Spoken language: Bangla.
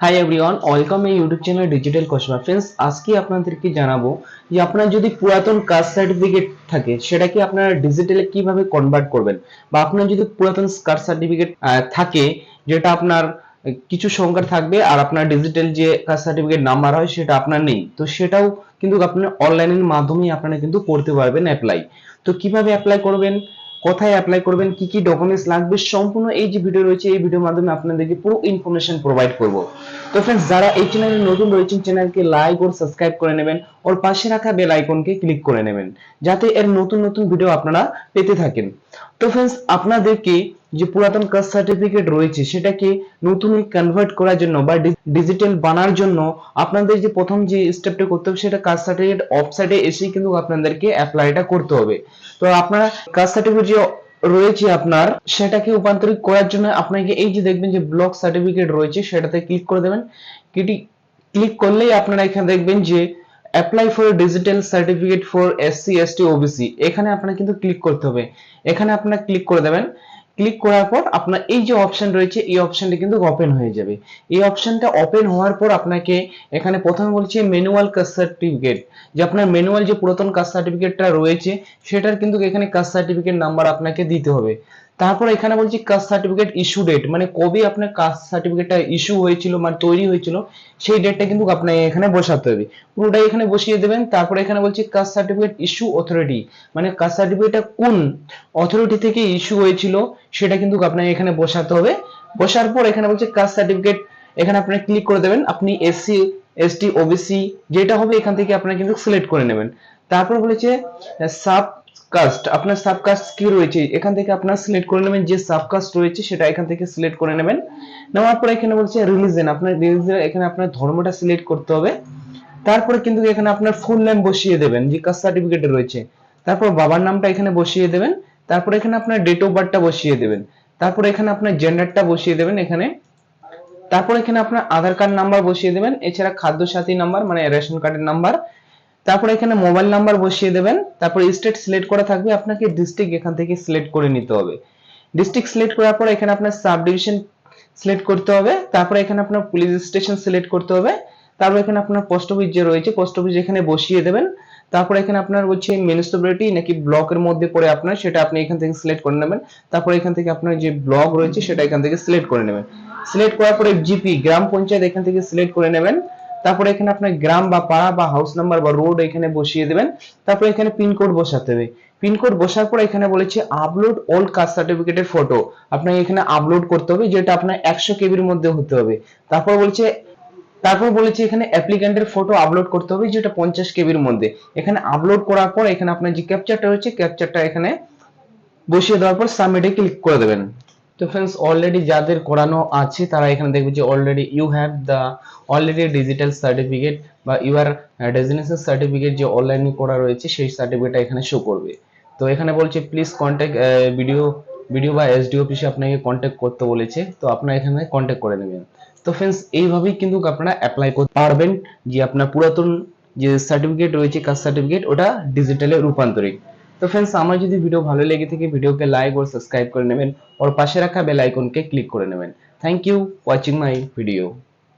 হাই এভরিওয়ান ওয়েলকাম এই ইউটিউব চ্যানেল ডিজিটাল কসমা ফ্রেন্ডস আজকে আপনাদেরকে জানাব যে আপনার যদি পুরাতন কাস্ট সার্টিফিকেট থাকে সেটাকে আপনারা ডিজিটালে কীভাবে কনভার্ট করবেন? বা আপনার যদি পুরাতন কাস্ট সার্টিফিকেট থাকে, যেটা আপনার কিছু সংখ্যার থাকবে আর আপনার ডিজিটাল যে কাস্ট সার্টিফিকেট নাম্বার হয়, সেটা আপনার নেই। তো সেটাও কিন্তু আপনার অনলাইনের মাধ্যমে আপনারা কিন্তু করতে পারবেন অ্যাপ্লাই তো কীভাবে অ্যাপ্লাই করবেন? কোথায় অ্যাপ্লাই করবেন, কি কি ডকুমেন্টস লাগবে, সম্পূর্ণ এই যে ভিডিও রয়েছে, এই ভিডিওর মাধ্যমে আপনাদেরকে পুরো ইনফরমেশন প্রোভাইড করব। তো फ्रेंड्स যারা এই চ্যানেলে নতুন রয়েছেন চ্যানেলকে লাইক ও সাবস্ক্রাইব করে নেবেন, ওর পাশে রাখা বেল আইকনকে ক্লিক করে নেবেন, যাতে এর নতুন নতুন ভিডিও আপনারা পেতে থাকেন। তো ফ্রেন্ডস আপনাদেরকে যে পুরাতন কাস্ট সার্টিফিকেট রয়েছে, সেটাকে নতুন কনভার্ট করার জন্য বা ডিজিটাল বানার জন্য আপনাদের যে প্রথম যে স্টেপটা করতে হবে, সেটা কাস্ট সার্টিফিকেট ওয়েবসাইটে এসেই কিন্তু আপনাদেরকে অ্যাপ্লাইটা করতে হবে। তো আপনারা কাস্ট সার্টিফিকেট যে রয়েছে আপনার, সেটাকে রূপান্তরিত করার জন্য আপনাকে এই যে দেখবেন যে ব্লক সার্টিফিকেট রয়েছে, সেটাতে ক্লিক করে দেবেন। ক্লিক করলেই আপনারা এখানে দেখবেন যে apply for digital certificate for SC ST OBC এখানে আপনার কিন্তু ক্লিক করতে হবে। এখানে আপনারা ক্লিক করে দেবেন। ক্লিক করার পর আপনার এই যে অপশন রয়েছে, এই অপশনটা কিন্তু ওপেন হয়ে যাবে। এই অপশনটা ওপেন হওয়ার পর আপনাকে এখানে প্রথমে বলছে ম্যানুয়াল কাস্ট সার্টিফিকেট যে আপনার ম্যানুয়াল যে পুরাতন কাস্ট সার্টিফিকেটটা রয়েছে, সেটার কিন্তু এখানে কাস্ট সার্টিফিকেট নাম্বার আপনাকে দিতে হবে। তারপর এখানে বলছি কাস্ট সার্টিফিকেট ইস্যু ডেট মানে কবে আপনার কাস্ট সার্টিফিকেটটা ইস্যু হয়েছিল মানে তৈরি হয়েছিল, সেই ডেটটা কিন্তু আপনাকে এখানে বসাতে হবে। পুরোটাই এখানে বসিয়ে দেবেন, তারপর এখানে বলছি কাস্ট সার্টিফিকেট ইস্যু অথরিটি মানে কাস্ট সার্টিফিকেটটা কোন অথরিটি থেকে ইস্যু হয়েছিল, সেটা কিন্তু আপনাকে এখানে বসাতে হবে। বসার পর এখানে বলছে কাস্ট সার্টিফিকেট এখানে আপনি ক্লিক করে দেবেন, আপনি এসসি এসটি ওবিসি যেটা হবে এখান থেকে আপনারা কিন্তু সিলেক্ট করে নেবেন। তারপর বলেছে সাব কাস্ট আপনার সাবকাস্ট কি রয়েছে? এখান থেকে আপনার সিলেক্ট করে নেবেন যে সাবকাস্ট রয়েছে, সেটা এখান থেকে সিলেক্ট করে নেবেন। নেওয়ার পর এখানে বলছে রিলিজন আপনার রিলিজন এখানে আপনার ধর্মটা সিলেক্ট করতে হবে। তারপরে কিন্তু এখানে আপনার ফুল নেম বসিয়ে দেবেন, যে কাস্ট সার্টিফিকেটে রয়েছে। তারপর বাবার নামটা এখানে বসিয়ে দেবেন। তারপর এখানে আপনার ডেট অফ বার্থটা বসিয়ে দেবেন। তারপর এখানে আপনার জেন্ডারটা বসিয়ে দেবেন এখানে। তারপর এখানে আপনার আধার কার্ড নাম্বার বসিয়ে দেবেন। এছাড়া খাদ্য সাথী নাম্বার মানে রেশন কার্ডের নাম্বার তারপর এখানে মোবাইল নাম্বার বসিয়ে দেবেন। তারপর স্টেট সিলেক্ট করা থাকবে। আপনাকে ডিস্ট্রিক্ট এখান থেকে সিলেক্ট করে নিতে হবে। ডিস্ট্রিক্ট সিলেক্ট করার পর এখানে আপনার সাব ডিভিশন সিলেক্ট করতে হবে। তারপর এখানে আপনার পুলিশ স্টেশন সিলেক্ট করতে হবে। তারপর এখানে আপনার পোস্ট অফিস যে রয়েছে পোস্ট অফিস এখানে বসিয়ে দেবেন। তারপর এখানে আপনার হচ্ছে মিউনিসিপ্যালিটি নাকি ব্লকের মধ্যে পড়ে আপনার, সেটা আপনি এখান থেকে সিলেক্ট করে নেবেন। তারপর এখান থেকে আপনার যে ব্লক রয়েছে, সেটা এখান থেকে সিলেক্ট করে নেবেন। সিলেক্ট করার পরে জিপি গ্রাম পঞ্চায়েত এখান থেকে সিলেক্ট করে নেবেন। তারপরে এখানে আপনার গ্রাম বা পাড়া বা হাউস নাম্বার বা রোড এখানে বসিয়ে দেবেন। তারপর এখানে পিনকোড বসাতে হবে। পিনকোড বসার পর এখানে বলেছে আপলোড ওল্ড কাস্ট সার্টিফিকেটের ফটো আপনাকে এখানে আপলোড করতে হবে, যেটা আপনার একশো কেবির মধ্যে হতে হবে। তারপর বলছে, তারপর বলেছে এখানে অ্যাপ্লিক্যান্টের ফটো আপলোড করতে হবে, যেটা পঞ্চাশ কেবির মধ্যে। এখানে আপলোড করার পর এখানে আপনার যে ক্যাপচারটা রয়েছে ক্যাপচারটা এখানে বসিয়ে দেওয়ার পর সাবমিটে ক্লিক করে দেবেন। তো ফ্রেন্ডস অলরেডি যাদের করানো আছে, তারা এখানে দেখবে যে already you have the already digital certificate বা ইউর ডেজিনেশন সার্টিফিকেট যে অনলাইনে করা রয়েছে, সেই সার্টিফিকেটটা এখানে শো করবে। তো এখানে বলছে প্লিজ কন্ট্যাক্ট ভিডিও ভিডিও বা এসডি অফিসে আপনাকে কন্ট্যাক্ট করতে বলেছে। তো আপনারা এখানে কন্ট্যাক্ট করে নেবেন। তো ফ্রেন্ডস এইভাবেই কিন্তু আপনারা অ্যাপ্লাই করতে পারবেন যে আপনার পুরাতন যে সার্টিফিকেট রয়েছে, কাস্ট সার্টিফিকেট ওটা ডিজিটালে রূপান্তরিত। তো ফ্রেন্ডস আমার যদি ভিডিও ভালো লেগে থাকে ভিডিওকে লাইক ও সাবস্ক্রাইব করে নেবেন, ওর পাশে রাখা বেল আইকনকে ক্লিক করে নেবেন। Thank you watching my video